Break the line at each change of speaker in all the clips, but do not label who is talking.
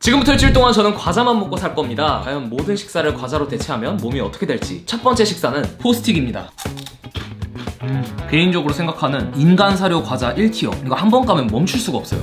지금부터 일주일 동안 저는 과자만 먹고 살 겁니다. 과연 모든 식사를 과자로 대체하면 몸이 어떻게 될지. 첫 번째 식사는 포스틱입니다. 음, 개인적으로 생각하는 인간 사료 과자 1티어. 이거 한 번 가면 멈출 수가 없어요.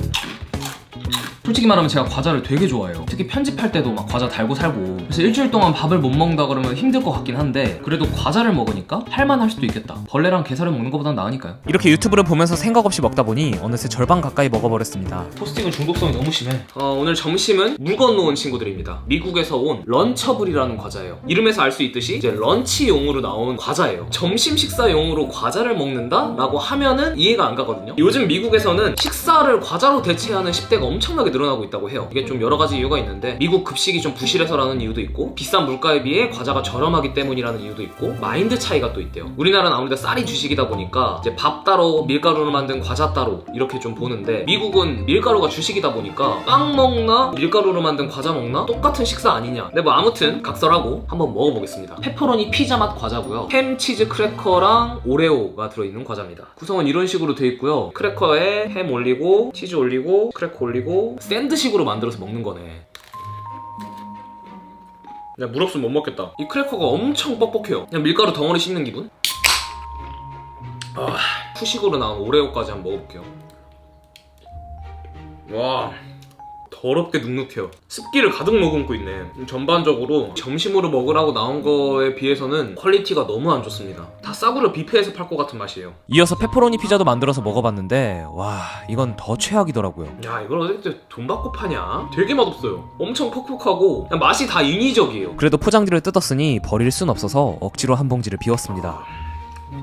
솔직히 말하면 제가 과자를 되게 좋아해요. 특히 편집할 때도 막 과자 달고 살고. 그래서 일주일 동안 밥을 못 먹는다 그러면 힘들 것 같긴 한데 그래도 과자를 먹으니까 할만할 수도 있겠다. 벌레랑 게살을 먹는 것보단 나으니까요.
이렇게 유튜브를 보면서 생각 없이 먹다 보니 어느새 절반 가까이 먹어버렸습니다.
토스틱은 중독성이 너무 심해. 어, 오늘 점심은 물 건너온 친구들입니다. 미국에서 온 런처블이라는 과자예요. 이름에서 알 수 있듯이 이제 런치용으로 나온 과자예요. 점심 식사용으로 과자를 먹는다라고 하면은 이해가 안 가거든요. 요즘 미국에서는 식사를 과자로 대체하는 10대가 엄청나게 늘어 나고 있다고 해요. 이게 좀 여러 가지 이유가 있는데 미국 급식이 좀 부실해서라는 이유도 있고 비싼 물가에 비해 과자가 저렴하기 때문이라는 이유도 있고 마인드 차이가 또 있대요. 우리나라는 아무래도 쌀이 주식이다 보니까 이제 밥 따로 밀가루로 만든 과자 따로 이렇게 좀 보는데 미국은 밀가루가 주식이다 보니까 빵 먹나 밀가루로 만든 과자 먹나 똑같은 식사 아니냐. 근데 뭐 아무튼 각설하고 한번 먹어보겠습니다. 페퍼로니 피자 맛 과자고요. 햄 치즈 크래커랑 오레오가 들어있는 과자입니다. 구성은 이런 식으로 돼 있고요. 크래커에 햄 올리고 치즈 올리고 크래커 올리고 샌드식으로 만들어서 먹는 거네. 그냥 물 없으면 못 먹겠다. 이 크래커가 엄청 뻑뻑해요. 그냥 밀가루 덩어리 씹는 기분? 아, 후식으로 나온 오레오까지 한번 먹어볼게요. 와, 더럽게 눅눅해요. 습기를 가득 머금고 있네. 전반적으로 점심으로 먹으라고 나온 거에 비해서는 퀄리티가 너무 안 좋습니다. 다 싸구려 뷔페에서 팔 것 같은 맛이에요.
이어서 페퍼로니 피자도 만들어서 먹어봤는데 와 이건 더 최악이더라고요.
야, 이걸 어떻게 돈 받고 파냐? 되게 맛없어요. 엄청 퍽퍽하고 맛이 다 인위적이에요.
그래도 포장지를 뜯었으니 버릴 순 없어서 억지로 한 봉지를 비웠습니다.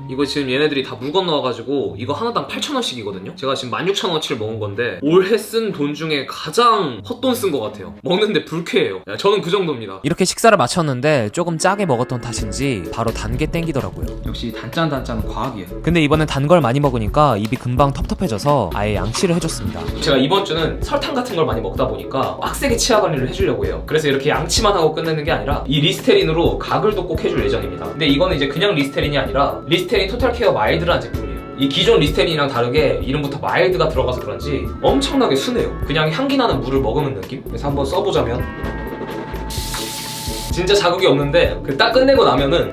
이거 지금 얘네들이 다 물 건너와가지고 이거 하나당 8,000원씩이거든요? 제가 지금 16,000원치를 먹은 건데 올해 쓴 돈 중에 가장 헛돈 쓴 것 같아요. 먹는데 불쾌해요. 야, 저는 그 정도입니다.
이렇게 식사를 마쳤는데 조금 짜게 먹었던 탓인지 바로 단 게 땡기더라고요.
역시 단짠 단짠은 과학이에요.
근데 이번엔 단 걸 많이 먹으니까 입이 금방 텁텁해져서 아예 양치를 해줬습니다.
제가 이번 주는 설탕 같은 걸 많이 먹다 보니까 빡세게 치아 관리를 해주려고 해요. 그래서 이렇게 양치만 하고 끝내는 게 아니라 이 리스테린으로 가글도 꼭 해줄 예정입니다. 근데 이거는 이제 그냥 리스테린이 아니라 리 스테린 토탈 케어 마일드라는 제품이에요. 이 기존 리스테린이랑 다르게 이름부터 마일드가 들어가서 그런지 엄청나게 순해요. 그냥 향기 나는 물을 먹으면 느낌? 그래서 한번 써보자면 진짜 자극이 없는데 그 딱 끝내고 나면은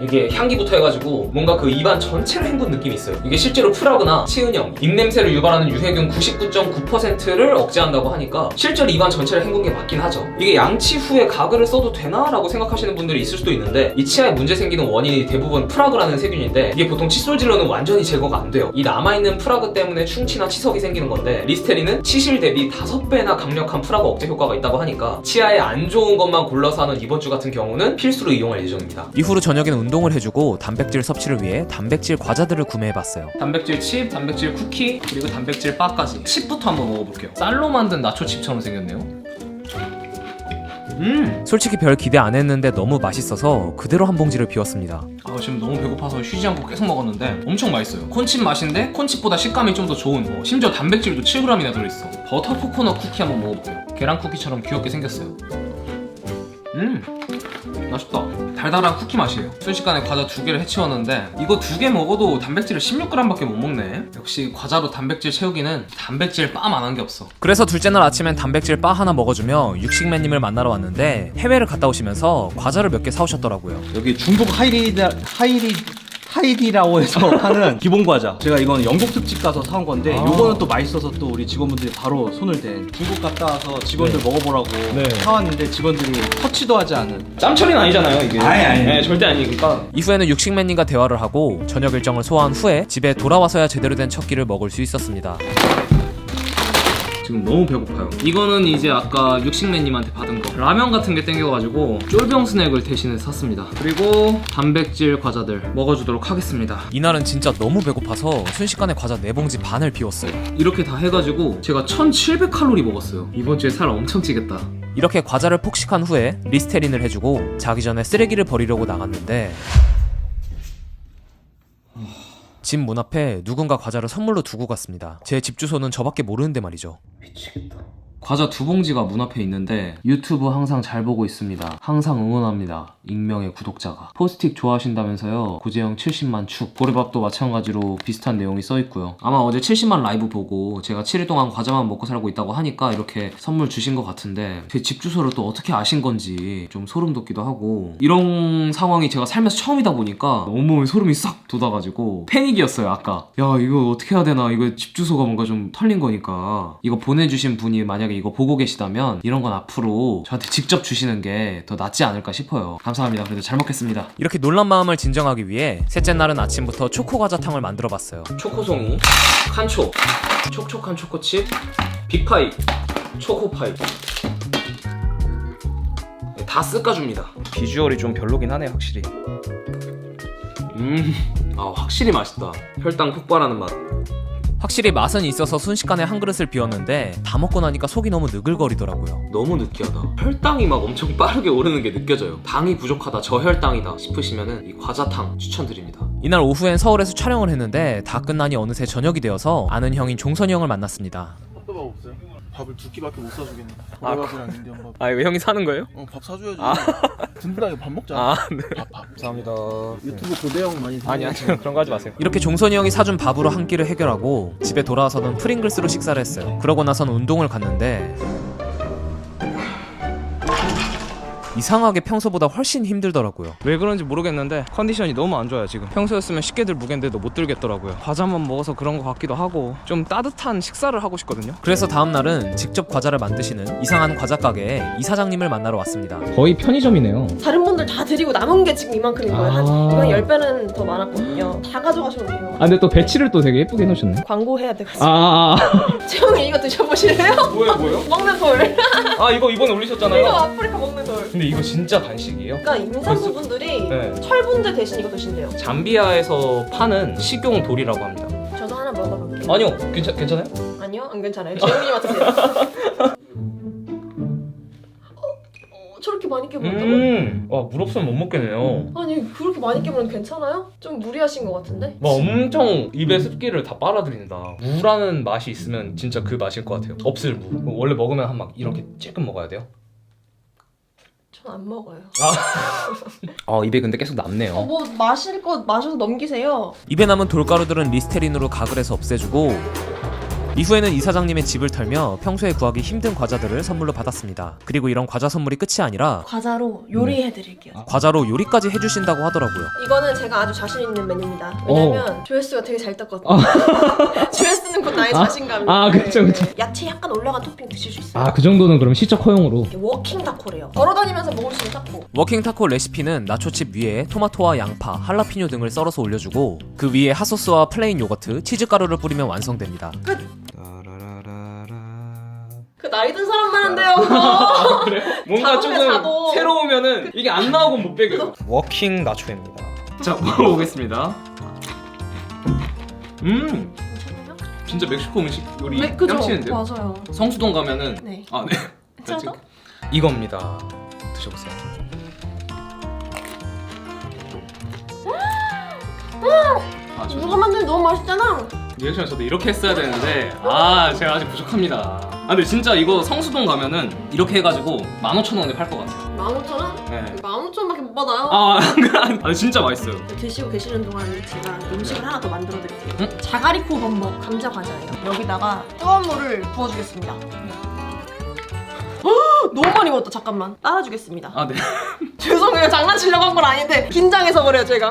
이게 향기부터 해가지고 뭔가 그 입안 전체를 헹군 느낌이 있어요. 이게 실제로 프라그나 치은염, 입냄새를 유발하는 유해균 99.9%를 억제한다고 하니까 실제로 입안 전체를 헹군 게 맞긴 하죠. 이게 양치 후에 가글을 써도 되나라고 생각하시는 분들이 있을 수도 있는데 이 치아에 문제 생기는 원인이 대부분 프라그라는 세균인데 이게 보통 칫솔질로는 완전히 제거가 안 돼요. 이 남아있는 프라그 때문에 충치나 치석이 생기는 건데 리스테린은 치실 대비 5배나 강력한 프라그 억제 효과가 있다고 하니까 치아에 안 좋은 것만 골라서 하는 이번 주 같은 경우는 필수로 이용할 예정입니다.
이후로 저녁에는 운동을 해주고 단백질 섭취를 위해 단백질 과자들을 구매해봤어요.
단백질 칩, 단백질 쿠키, 그리고 단백질 바까지. 칩부터 한번 먹어볼게요. 쌀로 만든 나초 칩처럼 생겼네요. 음,
솔직히 별 기대 안 했는데 너무 맛있어서 그대로 한 봉지를 비웠습니다.
아 지금 너무 배고파서 쉬지 않고 계속 먹었는데 엄청 맛있어요. 콘칩 맛인데 콘칩보다 식감이 좀 더 좋은. 뭐, 심지어 단백질도 7g이나 들어있어. 버터 코코넛 쿠키 한번 먹어볼게요. 계란 쿠키처럼 귀엽게 생겼어요. 음, 맛있다. 달달한 쿠키 맛이에요. 순식간에 과자 두 개를 해치웠는데 이거 두 개 먹어도 단백질을 16g밖에 못 먹네. 역시 과자로 단백질 채우기는 단백질 빰안한게 없어.
그래서 둘째 날 아침엔 단백질 바 하나 먹어주며 육식맨님을 만나러 왔는데 해외를 갔다 오시면서 과자를 몇 개 사오셨더라고요.
여기 중국 하이리다 하이리 하이디라고 해서 하는 기본 과자. 제가 이건 영국 특집 가서 사온 건데
아.
요거는 또 맛있어서 또 우리 직원분들이 바로 손을 댄 중국 갔다 와서 직원들 먹어보라고
네.
사왔는데 직원들이 터치도 하지 않은
짬처리는 아니잖아요 이게.
아니, 아니.
네, 절대 아니니까.
이후에는 육식맨님과 대화를 하고 저녁 일정을 소화한 후에 집에 돌아와서야 제대로 된 첫 끼를 먹을 수 있었습니다.
지금 너무 배고파요. 이거는 이제 아까 육식맨님한테 받은 거. 라면 같은 게 땡겨가지고 쫄병 스낵을 대신에 샀습니다. 그리고 단백질 과자들 먹어주도록 하겠습니다.
이날은 진짜 너무 배고파서 순식간에 과자 4봉지 반을 비웠어요.
이렇게 다 해가지고 제가 1700칼로리 먹었어요. 이번 주에 살 엄청 찌겠다.
이렇게 과자를 폭식한 후에 리스테린을 해주고 자기 전에 쓰레기를 버리려고 나갔는데 집 문 앞에 누군가 과자를 선물로 두고 갔습니다. 제 집 주소는 저밖에 모르는데 말이죠.
미치겠다. 과자 두 봉지가 문 앞에 있는데 유튜브 항상 잘 보고 있습니다. 항상 응원합니다. 익명의 구독자가. 포스틱 좋아하신다면서요. 고재영 70만 축. 고래밥도 마찬가지로 비슷한 내용이 써 있고요. 아마 어제 70만 라이브 보고 제가 7일 동안 과자만 먹고 살고 있다고 하니까 이렇게 선물 주신 것 같은데 제 집 주소를 또 어떻게 아신 건지 좀 소름 돋기도 하고 이런 상황이 제가 살면서 처음이다 보니까 온몸에 소름이 싹 돋아가지고 패닉이었어요 아까 야 이거 어떻게 해야 되나 이거 집 주소가 뭔가 좀 털린 거니까 이거 보내주신 분이 만약에 이거 보고 계시다면 이런 건 앞으로 저한테 직접 주시는 게 더 낫지 않을까 싶어요. 감사합니다. 그래도 잘 먹겠습니다.
이렇게 놀란 마음을 진정하기 위해 셋째 날은 아침부터 초코 과자탕을 만들어 봤어요.
초코송이 칸초 촉촉한 초코칩 빅파이 초코파이. 네, 다 쓱까줍니다. 비주얼이 좀 별로긴 하네 확실히. 음 아 확실히 맛있다. 혈당 폭발하는 맛
확실히 맛은 있어서 순식간에 한 그릇을 비웠는데 다 먹고 나니까 속이 너무 느글거리더라고요.
너무 느끼하다 혈당이 막 엄청 빠르게 오르는 게 느껴져요 당이 부족하다 저혈당이다 싶으시면은 이 과자탕 추천드립니다
이날 오후엔 서울에서 촬영을 했는데 다 끝나니 어느새 저녁이 되어서 아는 형인 종선이 형을 만났습니다.
밥도밥 없어요? 밥을 두 끼밖에 못 사주겠네.
아,
고래밥이랑 인디언 밥.
아 이거 형이 사는 거예요?
어, 밥 사줘야지.
아.
든든하게 밥 먹자.
네
밥, 밥.
감사합니다
유튜브 고대형 많이
아니 아니. 그런 거 하지 마세요
이렇게 종선이 형이 사준 밥으로 한 끼를 해결하고 집에 돌아와서는 프링글스로 식사를 했어요. 그러고 나선 운동을 갔는데 이상하게 평소보다 훨씬 힘들더라고요.
왜 그런지 모르겠는데 컨디션이 너무 안 좋아요 지금 평소였으면 쉽게 들 무게인데도 못 들겠더라고요 과자만 먹어서 그런 것 같기도 하고 좀 따뜻한 식사를 하고 싶거든요
그래서 다음 날은 직접 과자를 만드시는 이상한 과자 가게에 이사장님을 만나러 왔습니다.
거의 편의점이네요.
다른 분들 다 드리고 남은 게 지금 이만큼인 거예요. 한
아.
이건 10배는 더 많았거든요. 다 가져가셔도 돼요.
아 근데 또 배치를 또 되게 예쁘게 해놓으셨네.
광고해야 돼가지고.
아, 아, 아.
채영이 이거 드셔보실래요?
뭐예요 뭐예요?
먹는 돌.
아 이거 이번에
이거
올리셨잖아요
아프리카 먹는 돌.
근데 이거 진짜 간식이에요?
그러니까 임산부분들이
네
철분제 대신 이거 드신대요.
잠비아에서 파는 식용 돌이라고 합니다
저도 하나 먹어볼게요.
아니요 괜찮, 괜찮아요?
아니요, 안 괜찮아요. 재영이만 드세요. 어, 어, 저렇게 많이 깨물었다고?
음 와물 없으면 못 먹겠네요
아니 그렇게 많이 깨물면 괜찮아요? 좀 무리하신 것 같은데?
와 엄청 입에 습기를 다 빨아들인다 무라는 맛이 있으면 진짜 그 맛일 것 같아요 없을 무 원래 먹으면 한 막 이렇게 찔끔 먹어야 돼요?
전 안 먹어요.
아 입에 근데 계속 남네요
어, 뭐 마실 거 마셔서 넘기세요.
입에 남은 돌가루들은 리스테린으로 가글에서 없애주고 이후에는 이사장님의 집을 털며 평소에 구하기 힘든 과자들을 선물로 받았습니다. 그리고 이런 과자 선물이 끝이 아니라
과자로 요리해드릴게요.
과자로 요리까지 해주신다고 하더라고요.
이거는 제가 아주 자신 있는 메뉴입니다. 왜냐면 조회수가 되게 잘 떴거든요. 조회수는 곧 나의
아,
자신감이에요.
아, 그쵸, 그쵸.
야채 약간 올라간 토핑 드실 수 있어요.
아, 그 정도는 그럼 시적 허용으로.
이게 워킹 타코래요. 걸어다니면서 먹을 수 있는 타코.
워킹 타코 레시피는 나초칩 위에 토마토와 양파, 할라피뇨 등을 썰어서 올려주고 그 위에 핫소스와 플레인 요거트, 치즈 가루를 뿌리면 완성됩니다.
그 나이 든 사람만 한대요.
그래? 뭔가 조금
자동.
새로우면은 이게 안 나오고 못 배겨요 워킹 나초입니다 자 먹어보겠습니다 음? 진짜 멕시코 음식 요리
네, 그죠?
깜치는데요?
맞아요.
성수동 가면은
네.
아 네.
괜찮아?
이겁니다. 드셔보세요. 아, 저
누가 만든 너무 맛있잖아.
리액션 저도 이렇게 했어야 되는데 아 제가 아직 부족합니다. 아 근데 진짜 이거 성수동 가면은 이렇게 해가지고 15,000원에 팔 것 같아요.
15,000원?
네.
15,000원밖에 못 받아요.
아, 아 진짜 맛있어요.
드시고 계시는 동안 제가 음식을 하나 더 만들어 드릴게요. 자가리코 범벅 감자 과자예요. 여기다가 뜨거운 물을 부어주겠습니다. 헉, 너무 많이 먹었다. 잠깐만. 따라주겠습니다.
아 네.
죄송해요. 장난치려고 한 건 아닌데 긴장해서 그래요, 제가.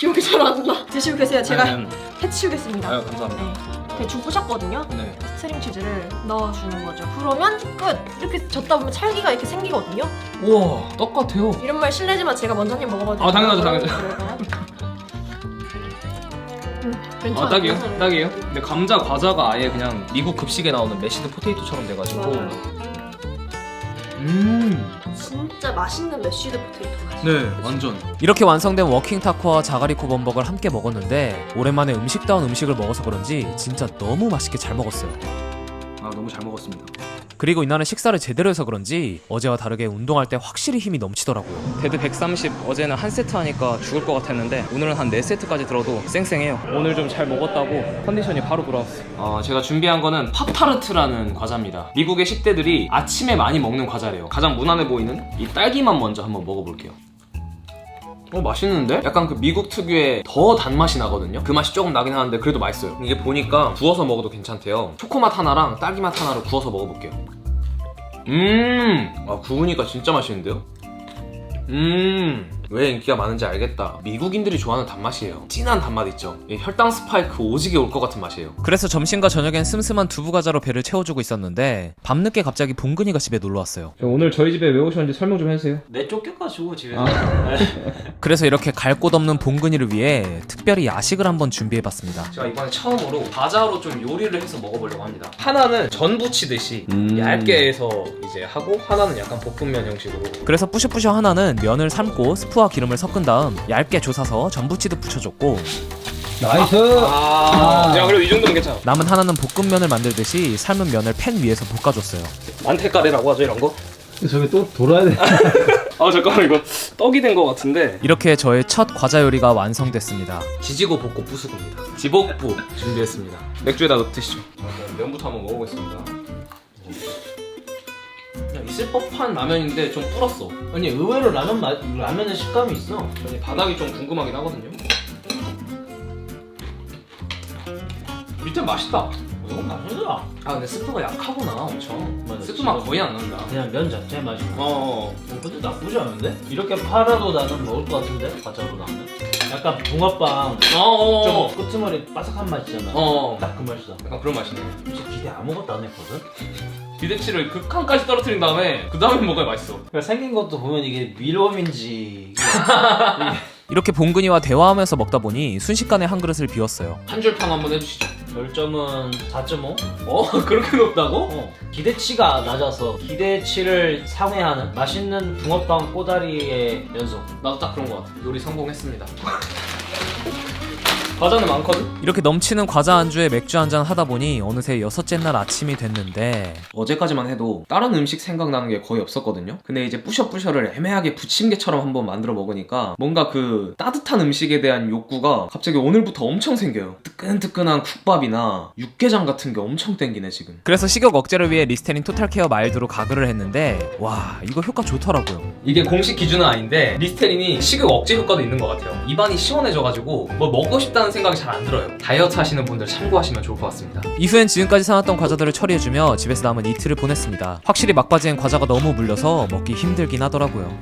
기억이 잘 안 나. 드시고 계세요. 제가. 해치우겠습니다.
아유 감사합니다.
네. 대충 부셨거든요.
네.
스트링 치즈를 넣어주는 거죠. 그러면 끝. 이렇게 젓다 보면 찰기가 이렇게 생기거든요.
우와 떡 같아요.
이런 말 실례지만 제가 먼저 한 입 먹어봐도 될까요?
아, 당연하죠, 당연하죠.
그럴까요? 음, 괜찮아요.
아 딱이에요,
괜찮아요.
딱이에요. 근데 감자 과자가 아예 그냥 미국 급식에 나오는 메시드 포테이토처럼 돼가지고.
맞아요.
음.
진짜 맛있는 메쉬드 포테이토 맛.
네, 완전.
이렇게 완성된 워킹 타코와 자가리코 범벅을 함께 먹었는데 오랜만에 음식다운 음식을 먹어서 그런지 진짜 너무 맛있게 잘 먹었어요.
아 너무 잘 먹었습니다.
그리고 이날은 식사를 제대로 해서 그런지 어제와 다르게 운동할 때 확실히 힘이 넘치더라고요.
데드 130 어제는 한 세트 하니까 죽을 것 같았는데 오늘은 한 4세트까지 들어도 쌩쌩해요. 오늘 좀 잘 먹었다고 컨디션이 바로 돌아왔어요. 어, 제가 준비한 거는 팝타르트라는 과자입니다. 미국의 10대들이 아침에 많이 먹는 과자래요. 가장 무난해 보이는 이 딸기만 먼저 한번 먹어볼게요 어 맛있는데? 약간 그 미국 특유의 더 단맛이 나거든요? 그 맛이 조금 나긴 하는데 그래도 맛있어요. 이게 보니까 구워서 먹어도 괜찮대요. 초코맛 하나랑 딸기맛 하나를 구워서 먹어볼게요. 음, 아, 구우니까 진짜 맛있는데요? 음, 왜 인기가 많은지 알겠다. 미국인들이 좋아하는 단맛이에요. 진한 단맛 있죠? 이 혈당 스파이크 오지게 올 것 같은 맛이에요.
그래서 점심과 저녁엔 슴슴한 두부 과자로 배를 채워주고 있었는데 밤늦게 갑자기 봉근이가 집에 놀러 왔어요.
오늘 저희 집에 왜 오셨는지 설명 좀 해주세요.
내 쫓겨가지고 집에서.
그래서 이렇게 갈 곳 없는 봉근이를 위해 특별히 야식을 한번 준비해봤습니다.
제가 이번에 처음으로 과자로 좀 요리를 해서 먹어보려고 합니다. 하나는 전 부치듯이
음.
얇게 해서 이제 하고 하나는 약간 볶음면 형식으로.
그래서 뿌셔뿌셔 하나는 면을 삶고 스프 와 기름을 섞은 다음 얇게 조사서 전부치듯 붙여줬고
나이스.
아, 야 그래도 이 정도면 괜찮아.
남은 하나는 볶음면을 만들듯이 삶은 면을 팬 위에서 볶아줬어요.
만테카레라고 하죠 이런 거?
저기 또 돌아야 돼.
아 잠깐만 이거 떡이 된것 같은데.
이렇게 저의 첫 과자 요리가 완성됐습니다.
지지고 볶고 부수고입니다. 지복부 준비했습니다. 맥주에다 넣듯이죠. 면부터 한번 먹어보겠습니다. 있을 법한 라면인데 좀 불었어.
아니 의외로 라면 맛 라면의 식감이 있어.
아니, 바닥이 좀 궁금하긴 하거든요. 밑에 맛있다.
이거 맛있어.
아 근데 스프가 약하구나 엄청.
맞아,
스프 맛
진짜.
거의 안 난다.
그냥 면 자체 맛이. 어.
어.
근데 나쁘지 않은데? 이렇게 팔아도 나는 먹을 것 같은데 과자로 나오면. 약간 붕어빵
어.
좀
어.
끄트머리 바삭한 맛이잖아.
어.
딱 그 맛이다.
약간 그런 맛이네.
솔직히 기대 아무것도 안 했거든.
기대치를 극한까지 떨어뜨린 다음에 그 다음에 먹어야 맛있어.
그러니까 생긴 것도 보면 이게 밀웜인지
이렇게 봉근이와 대화하면서 먹다 보니 순식간에 한 그릇을 비웠어요.
한 줄평 한번 해주시죠.
별점은 4.5.
어 그렇게 높다고?
어. 기대치가 낮아서 기대치를 상회하는 맛있는 붕어빵 꼬다리의 연속.
나도 딱 그런 것 같아. 요리 성공했습니다. 과자는 많거든?
이렇게 넘치는 과자 안주에 맥주 한잔 하다 보니 어느새 여섯째 날 아침이 됐는데
어제까지만 해도 다른 음식 생각나는 게 거의 없었거든요? 근데 이제 뿌셔뿌셔를 애매하게 부침개처럼 한번 만들어 먹으니까 뭔가 그 따뜻한 음식에 대한 욕구가 갑자기 오늘부터 엄청 생겨요. 뜨끈뜨끈한 국밥이나 육개장 같은 게 엄청 땡기네, 지금.
그래서 식욕 억제를 위해 리스테린 토탈케어 마일드로 가글을 했는데 와 이거 효과 좋더라고요.
이게 공식 기준은 아닌데 리스테린이 식욕 억제 효과도 있는 것 같아요. 입안이 시원해져가지고 뭐 먹고 싶다는 생각이 잘 안 들어요. 다이어트 하시는 분들 참고하시면 좋을 것 같습니다.
이후엔 지금까지 사놨던 과자들을 처리해주며 집에서 남은 이틀을 보냈습니다. 확실히 막바지엔 과자가 너무 물려서 먹기 힘들긴 하더라고요.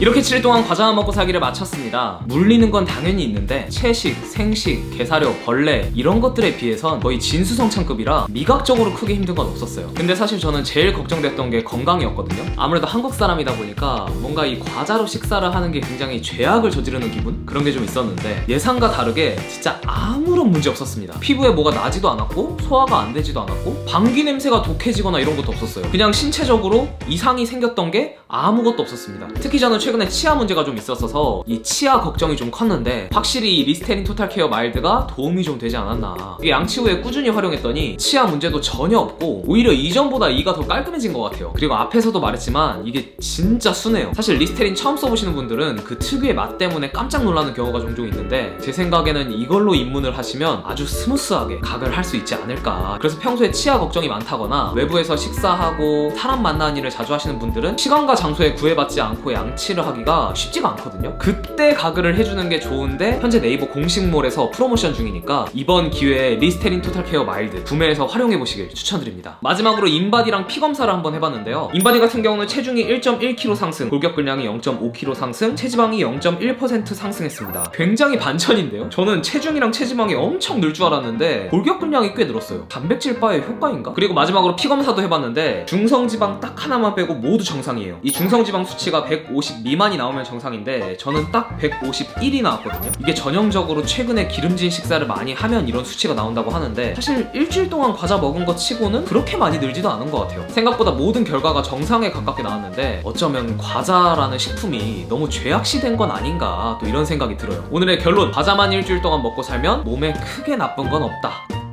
이렇게 7일 동안 과자만 먹고 살기를 마쳤습니다. 물리는 건 당연히 있는데 채식, 생식, 게사료, 벌레 이런 것들에 비해선 거의 진수성찬급이라 미각적으로 크게 힘든 건 없었어요. 근데 사실 저는 제일 걱정됐던 게 건강이었거든요. 아무래도 한국 사람이다 보니까 뭔가 이 과자로 식사를 하는 게 굉장히 죄악을 저지르는 기분? 그런 게 좀 있었는데 예상과 다르게 진짜 아무런 문제 없었습니다. 피부에 뭐가 나지도 않았고 소화가 안 되지도 않았고 방귀 냄새가 독해지거나 이런 것도 없었어요. 그냥 신체적으로 이상이 생겼던 게 아무것도 없었습니다. 특히 저는 최근에 치아 문제가 좀 있었어서 이 치아 걱정이 좀 컸는데 확실히 이 리스테린 토탈 케어 마일드가 도움이 좀 되지 않았나. 이게 양치 후에 꾸준히 활용했더니 치아 문제도 전혀 없고 오히려 이전보다 이가 더 깔끔해진 것 같아요. 그리고 앞에서도 말했지만 이게 진짜 순해요. 사실 리스테린 처음 써보시는 분들은 그 특유의 맛 때문에 깜짝 놀라는 경우가 종종 있는데 제 생각에는 이걸로 입문을 하시면 아주 스무스하게 각을 할 수 있지 않을까. 그래서 평소에 치아 걱정이 많다거나 외부에서 식사하고 사람 만나는 일을 자주 하시는 분들은 시간과 장소에 구애받지 않고 양치 를 하기가 쉽지가 않거든요. 그때 가글을 해주는 게 좋은데 현재 네이버 공식몰에서 프로모션 중이니까 이번 기회에 리스테린 토탈 케어 마일드 구매해서 활용해 보시길 추천드립니다. 마지막으로 인바디랑 피 검사를 한번 해봤는데요. 인바디 같은 경우는 체중이 1.1kg 상승, 골격 근량이 0.5kg 상승, 체지방이 0.1% 상승했습니다. 굉장히 반전인데요. 저는 체중이랑 체지방이 엄청 늘 줄 알았는데 골격 근량이 꽤 늘었어요. 단백질 바의 효과인가? 그리고 마지막으로 피 검사도 해봤는데 중성지방 딱 하나만 빼고 모두 정상이에요. 이 중성지방 수치가 150 미만이 나오면 정상인데 저는 딱 151이 나왔거든요. 이게 전형적으로 최근에 기름진 식사를 많이 하면 이런 수치가 나온다고 하는데 사실 일주일 동안 과자 먹은 것 치고는 그렇게 많이 늘지도 않은 것 같아요. 생각보다 모든 결과가 정상에 가깝게 나왔는데 어쩌면 과자라는 식품이 너무 죄악시된 건 아닌가 또 이런 생각이 들어요. 오늘의 결론 과자만 일주일 동안 먹고 살면 몸에 크게 나쁜 건 없다.